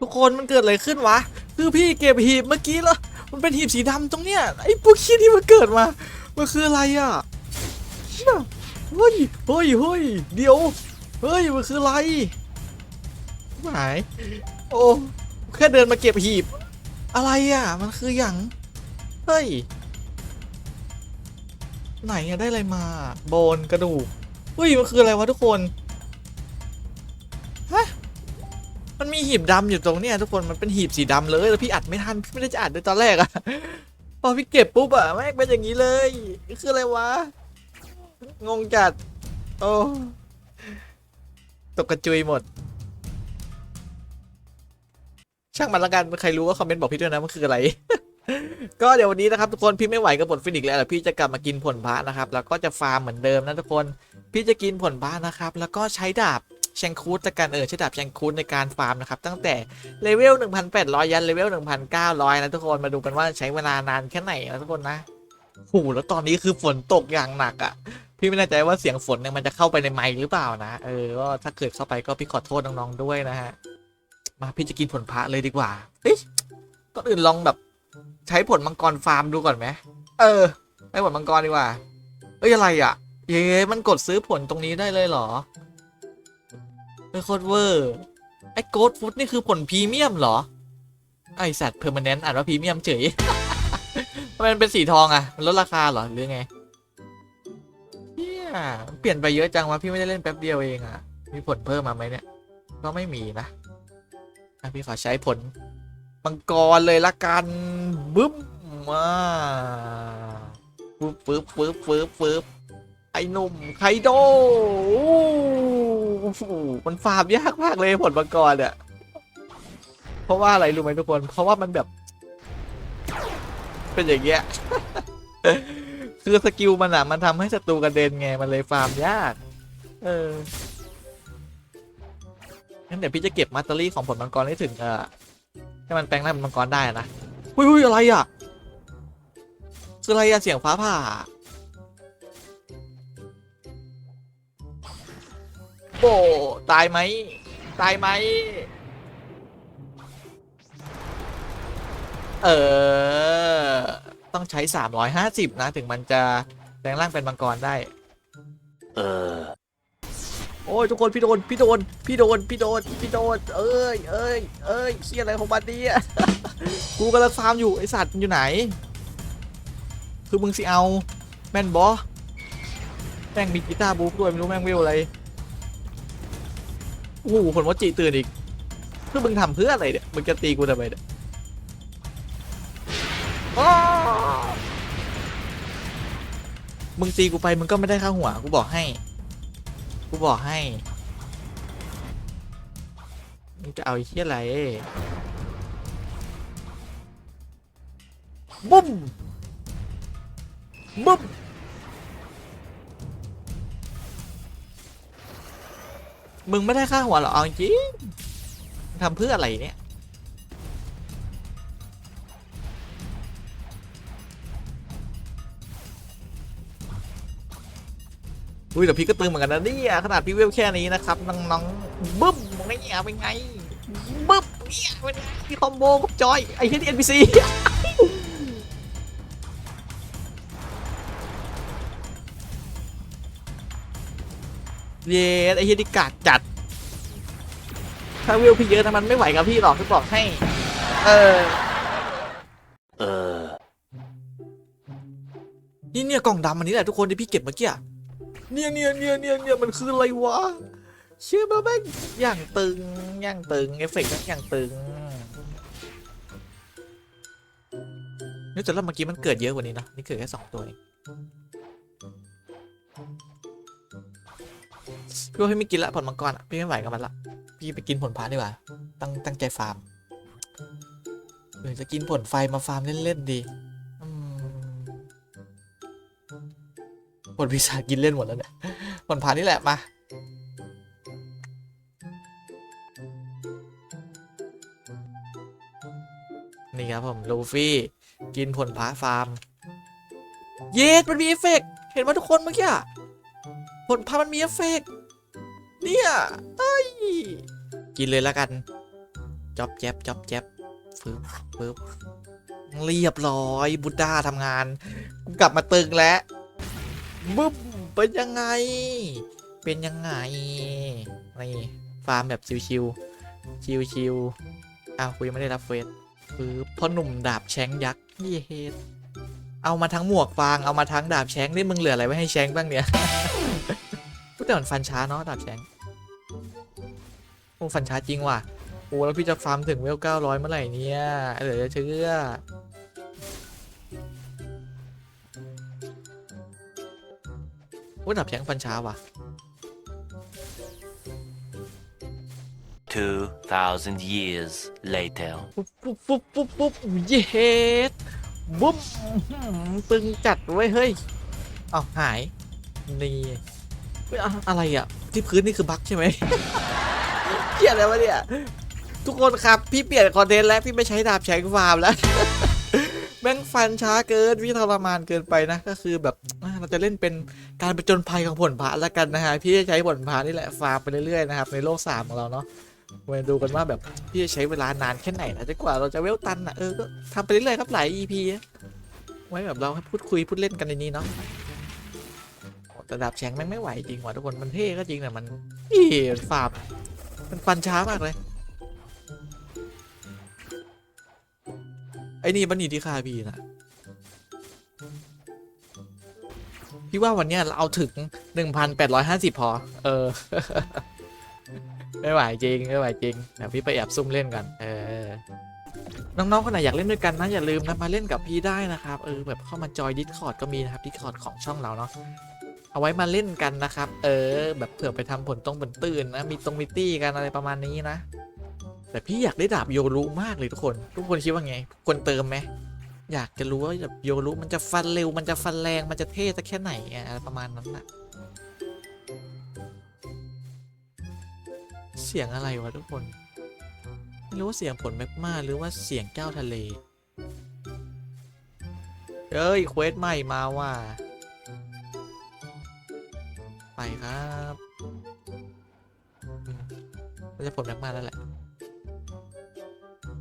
ทุกคนมันเกิดอะไรขึ้นวะ คือพี่เก็บหีบเมื่อกี้แล้วมันเป็นหีบสีดำตรงเนี้ยไอ้พวกขี้ที่มันเกิดมา มันคืออะไรอะเชี่ยเฮ้ยเฮ้ยเฮ้ยเดี๋ยว เฮ้ยมันคืออะไรหายโอ้แค่เดินมาเก็บหีบ อะไรอะ มันคืออย่างเฮ้ยไหนอะได้อะไรมา โบนกระดูกเฮ้ยมันคืออะไรวะทุกคน หีบดำอยู่ตรงเนี้ยทุกคนมันเป็นหีบสีดำเลยแล้วพี่อัดไม่ทันพี่ไม่ได้จะอัดในตอนแรกอะพอพี่เก็บปุ๊บอะแม่งเป็นอย่างนี้เลยคืออะไรวะงงจัดโอ้ตกกระจุยหมด ช่างมันละกันใครรู้ก็คอมเมนต์บอกพี่ด้วยนะมันคืออะไรก็เดี๋ยววันนี้นะครับทุกคนพี่ไม่ไหวกับผลฟินิกส์แล้วเดี๋ยวพี่จะกลับมากินผลพระนะครับ แล้วก็จะฟาร์มเหมือนเดิมนะทุกคน พี่จะกินผลพระนะครับ แล้วก็ใช้ดาบ แชงคูดละกันเออใช้ดาบแชงคูดในการฟาร์มนะครับ ตั้งแต่เลเวล 1,800 ยันเลเวล 1,900 นะทุกคนมาดูกันว่าใช้เวลานานแค่ไหนนะทุกคนนะโหแล้วตอนนี้คือฝนตกอย่างหนักอะ่ะ พี่ไม่แน่ใจว่าเสียงฝนเนี่ยมันจะเข้าไปในไมค์หรือเปล่านะ เออก็ถ้าเกิดเข้าไปก็พี่ขอโทษน้องๆด้วยนะฮะมาพี่จะกินผลพระเลยดีกว่าเอ้ยก่อนอื่นลองแบบใช้ผลมังกรฟาร์มดูก่อนไหมเออใช้ผลมังกรดีกว่า เอ้ยอะไรอะ เย้มันกดซื้อผลตรงนี้ได้เลยเหรอ เป็นโคตรเวอร์ไอ้โกดฟุตนี่คือผลพรีเมียมเหรอ ไอสัตว์เพอร์มานแนนต์อ่านว่าพรีเมียมเฉยทำไมมันเป็นสีทองอะ มันลดราคาเหรอ หรือไงเฮียเปลี่ยนไปเยอะจังวะพี่ไม่ได้เล่นแป๊บเดียวเองอะ มีผลเพิ่มมาไหมเนี่ย ก็ไม่มีนะอะพี่ขอใช้ผลมังกรเลยละกันบึ้มมาปึ๊บปึ๊บปึ๊บปึ๊บปึ๊บไอ้หนุ่มไคโด โอ้โหมันฟาร์มยากมากเลยผลมังกรเนี่ยเพราะว่าอะไรรู้ไหมทุกคน เพราะว่ามันแบบ เป็นอย่างเงี้ย คือสกิลมันอะมันทำให้ศัตรูกระเด็นไง มันเลยฟาร์มยาก เออ งั้นเดี๋ยวพี่จะเก็บมาตเตอรี่ของผลมังกรให้ถึงเออให้มันแปลงร่างเป็นมังกรได้นะหุยหุยอะไรอะ คืออะไรอะเสียงฟ้าผ่า โบตายไหมตายไหมเออ ต้องใช้ 350 นะ ถึงมันจะแปลงร่างเป็นมังกรได้ เออ โอ้ย ทุกคน พี่โดน พี่โดน พี่โดน พี่โดน พี่โดน เอ้ยเอ้ยเอ้ยเชี่ยอะไรของมันเนี่ยกูกำลังฟาร์มอยู่ ไอสัตว์มันอยู่ไหน คือมึงสิเอา แม่นบอแม่งมีกีตาร์บูฟด้วย ไม่รู้แม่งวิวอะไร โอ้โหผลว่าจีตื่นอีกเพื่อมึงทำเพื่ออะไรเนี่ยมึงจะตีกูทำไมเนี่ยมึงตีกูไปมึงก็ไม่ได้ค่าหัวกูบอกให้ กูบอกให้ มึงจะเอาไอ้เหี้ยอะไรบุ้มบุ้ม มึงไม่ได้ค่าหัวหรอเอาจริงทำเพื่ออะไรเนี่ยอุ้ยแต่พี่ก็ตึงเหมือนกันนะเนี่ยขนาดพี่เวลแค่นี้นะครับน้องๆบึ้มเนี่เป็นไงบึ้มเนี่ยเป็นไงพี่คอมโบกับจอยไอ้เหี้ยนี่เอ็นพีซี เย้ไอ้เหี้ยนี่กาจัด ถ้าเวพี่เยอะนะมันไม่ไหวกับพี่หรอกพี่บอกให้ เออ เออ นี่เนี่ยกล่องดำอันนี้แหละทุกคนที่พี่เก็บเมื่อกี้อะเนี่ยเนี่ยเนี่ยเนี่ยเนี่ยมันคืออะไรวะ เชื่อมาแม่งอย่างตึงอย่างตึงเอฟเฟกต์อย่างตึงนี่แต่ล้วเมื่อกี้มันเกิดเยอะกว่านี้นะนี่เกิดแค่สองตัวเอง พี่ว่าพี่ไม่กินละผลมังกรอะพี่ไม่ไหวกับมันละพี่ไปกินผลพาดีกว่า ตั้งตั้งใจฟาร์มเออจะกินผลไฟมาฟาร์มเล่นๆดีผลพิศากินเล่นหมดแล้วเนี่ยผลผานนี่แหละมานี่ครับผมลูฟี่กินผลพาฟาร์ม เยสมันมีเอฟเฟกต์เห็นไหมทุกคนเมื่อกี้ผลพามันมีเอฟเฟกต์ เนี่ยเอ้ยกินเลยแล้วกันจ็อบแจ๊บจ็อบแจ๊บฟึบฟึบเรียบร้อยบุดด้าทำงานกูกลับมาตึงแล้วบึ้มเป็นยังไง เป็นยังไงนี่ฟาร์มแบบชิวๆชิวๆอ้าวคุยไม่ได้รับเฟสฟึบพ่อหนุ่มดาบแช้งยักษ์นี่เยดเอามาทั้งหมวกฟางเอามาทั้งดาบแช้งนี่มึงเหลืออะไรไว้ให้แช้งบ้างเนี่ยพูดแต่มันฟันช้าเนาะดาบแช้ง โอ้ฟันช้าจริงว่ะโอ้แล้วพี่จะฟาร์มถึงเวล900เมื่อไหร่เนี่ยเดี๋ยวจะเชื่อว่าดับแข็งฟันช้าว่ะ2,000 years later. ปุ๊บปุ๊บปุ๊บปุ๊บปุ๊บเย็ดบุ๊บอื้อหือตึงจัดไว้ยเฮ้ยเอาหาย นี่เฮ้ยอะอะไรอะ ที่พื้นนี่คือบั๊กใช่ไหม เกียดอะไรวะเนี่ย ทุกคนครับ พี่เปลี่ยนคอนเทนต์แล้ว พี่ไม่ใช้ดาบแฉงฟาร์มแล้ว แม่งฟันช้าเกิน พี่ทรมานเกินไปนะ ก็คือแบบเราจะเล่นเป็นการประจนภัยของผลพระแล้วกันนะฮะ พี่จะใช้ผลพระนี่แหละฟาร์มไปเรื่อยๆนะครับในโลกสามของเราเนาะมาดูกันว่าแบบพี่จะใช้เวลานานแค่ไหนนะจนกว่าเราจะเวลตันอะเออก็ทำไปเรื่อยๆครับหลาย EP ไว้แบบเราให้พูดคุยพูดเล่นกันในนี้เนาะแต่ดาบแฉงแม่งไม่ไหวจริงว่ะทุกคนมันเท่ก็จริงแต่มันอีฟาร์ม มันฟันช้ามากเลย ไอ้นี่บันนี่ที่คาพีนะพี่ว่าวันเนี้ยเราเอาถึง 1,850 พอ เออ ไม่ไหวจริง ไม่ไหวจริงเดี๋ยวพี่ไปแอบซุ่มเล่นกัน เออ น้องๆคนไหนอยากเล่นด้วยกันนะอย่าลืมนะมาเล่นกับพี่ได้นะครับ เออแบบเข้ามาจอย Discord ก็มีนะครับ Discord ของช่องเราเนาะ เอาไว้มาเล่นกันนะครับ เออ แบบเผื่อไปทำผลตรงผลตื่นนะ มีตรงมิตี้กันอะไรประมาณนี้นะ แต่พี่อยากได้ดาบโยรุมากเลยทุกคน ทุกคนคิดว่าไงควรเติมไหมอยากจะรู้ว่าแบบโยรุมันจะฟันเร็ว มันจะฟันแรง มันจะเท่สักแค่ไหนอะไรประมาณนั้นนะเสียงอะไรวะทุกคน ไม่รู้ว่าเสียงผลแมปมาหรือว่าเสียงเจ้าทะเล เอ้ยเควสใหม่มาว่ะ ไปครับอืมมันจะผลแมปมาแล้วแหละ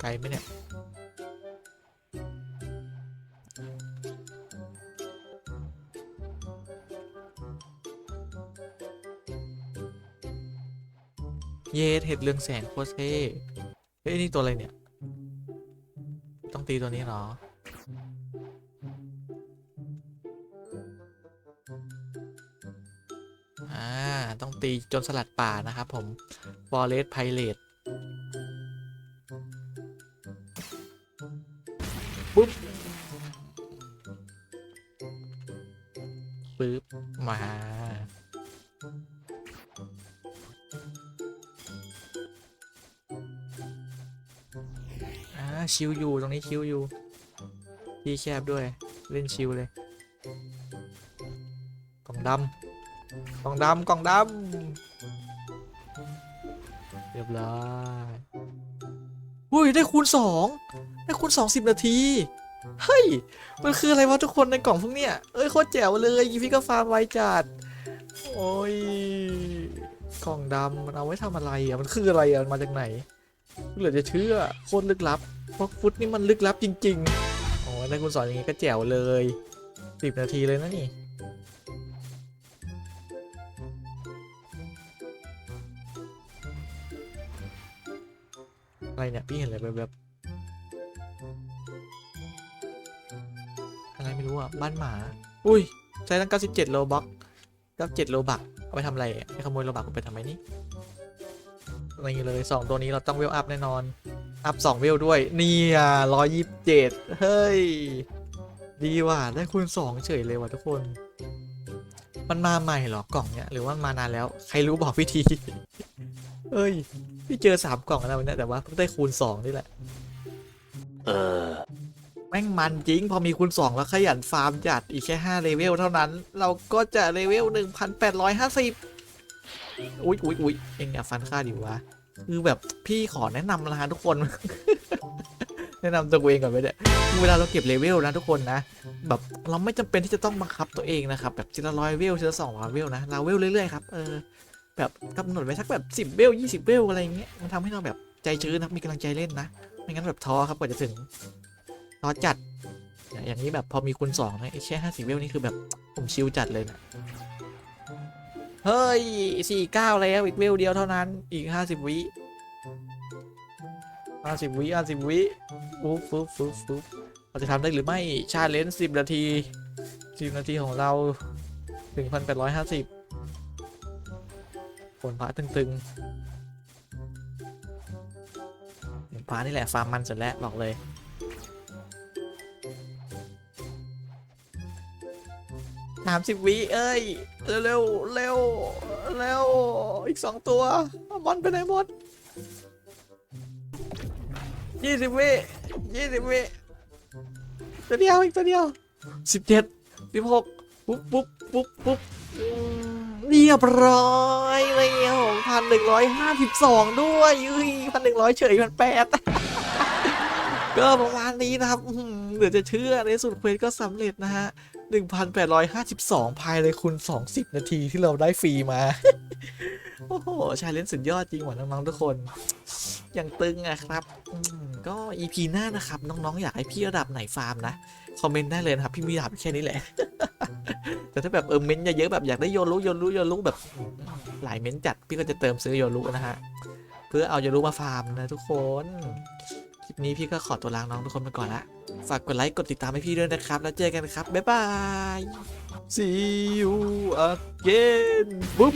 ไกลไหมเนี่ย เยสเห็ดเรืองแสงโคตรเท่เฮ้ยนี่ตัวอะไรเนี่ย ต้องตีตัวนี้เหรอ อ่า ต้องตีจนสลัดป่านะครับผมฟอเรสไพเรตปุ๊บปึ๊บ มา อ่า ชิวอยู่ ตรงนี้ชิวอยู่ ที่แคบด้วย เล่นชิวเลย กล่องดำ ล่องดำกล่องดำเรียบร้อยอุ้ยได้คูณสองได้คูณสองสิบนาทีเฮ้ย มันคืออะไรวะทุกคนในกล่องพวกเนี้ย เอ้ยโคตรแจ๋วเลยพี่ก็ฟาร์มไวจัด โอ้ย กล่องดำมันเอาไว้ทำอะไรอะ มันคืออะไรอะ มันมาจากไหน เหลือจะเชื่อ โคตรลึกลับพวกฟุตนี่มันลึกลับจริง ๆ โอ้ยได้คุณสอนอย่างงี้ก็แจ๋วเลยสิบนาทีเลยนะนี่ อะไรเนี่ย พี่เห็นอะไรแบบอะไรไม่รู้อะ บ้านหมา อุ้ย ใช้ตั้ง 97 โลบ็อก97 โลบัก เอาไปทำอะไรไปขโมยโลบักไปทำไมนี่นี่เลยสองตัวนี้เราต้องเวลอัพแน่นอน อัพสองเวลด้วย นี่อะร้อยยี่สิบเจ็ดเฮ้ย ดีว่ะ ได้คูณสองเฉยเลยว่ะทุกคน มันมาใหม่เหรอกล่องเนี้ย หรือว่ามันมานานแล้ว ใครรู้บอกวิธี เอ้ย พี่เจอสามกล่องแล้ววันเนี้ยแต่ว่าเพิ่งได้คูณสองนี่แหละ Uh, แม่งมันจริง พอมีคูณ2แล้วขยันฟาร์มจัดอีกแค่5เลเวลเท่านั้น เราก็จะเลเวล1,850อุ๊ยอุ๊ยอุ๊ยเอ็งอย่าฟันค่าดิวะ คือแบบพี่ขอแนะนำนะฮะทุกคน แนะนำตัวเองก่อนไปเนี่ยคือเวลาเราเก็บเลเวลนะทุกคนนะ แบบเราไม่จำเป็นที่จะต้องบังคับตัวเองนะครับ แบบทีละร้อยเวลทีละสองร้อยเวลนะเราเวลเรื่อยๆครับ เออ แบบกำหนดไว้สักแบบ10เวล20เวลอะไรอย่างเงี้ยมันทำให้เราแบบใจชื้นนะมีกำลังใจเล่นนะไม่งั้นแบบท้อครับกว่าจะถึงท้อจัด อย่างนี้แบบพอมีคูณสองนะไอ้แค่ห้าสิบเวลนี่คือแบบผมชิลจัดเลยนะเฮ้ยสี่เก้าแล้วอีกเวลเดียวเท่านั้นอีกห้าสิบวิห้าสิบวิห้าสิบวิปุ๊บปุ๊บปุ๊บปุ๊บเราจะทำได้หรือไม่ชาเลนจ์สิบนาทีสิบนาทีของเราถึงพันแปดร้อยห้าสิบ ผลพระตึงๆผลพระนี่แหละฟาร์มมันสุดแล้วบอกเลยสามสิบวิเอ้ย เร็วเร็วเร็วอีกสองตัวเอาบอลไปไหนหมดยี่สิบวิยี่สิบวิตัวเดียวอีกตัวเดียวสิบเจ็ดสิบหกปุ๊บปุ๊บปุ๊บปุ๊บ เรียบร้อยเลยพันหนึ่งร้อยห้าสิบสองด้วยยุ้ยพันหนึ่งร้อยเฉยพันแปดก็ประมาณนี้นะครับเหลือจะเชื่อในสุดเควสก็สำเร็จนะฮะ 1,852 ภายในคุณ 20 นาทีที่เราได้ฟรีมา โอ้โห ชายเล่นสุดยอดจริงหว่าน้องๆทุกคน อย่างตึงอะครับอืมก็ EP หน้านะครับ น้องๆ อยากให้พี่ระดับไหนฟาร์มนะ คอมเมนต์ได้เลยนะครับ พี่มีระดับแค่นี้แหละ แต่ถ้าแบบเออเม้นเยอะๆแบบอยากได้โยรุโยรุโยรุแบบหลายเม้นจัดพี่ก็จะเติมซื้อโยรุนะฮะเพื่อเอาโยรุมาฟาร์มนะทุกคนคลิปนี้พี่ก็ขอตัวลางน้องทุกคนไปก่อนละฝากกดไลค์กดติดตามให้พี่ด้วยนะครับ แล้วเจอกันครับบ๊ายบาย see you again บุ๊ม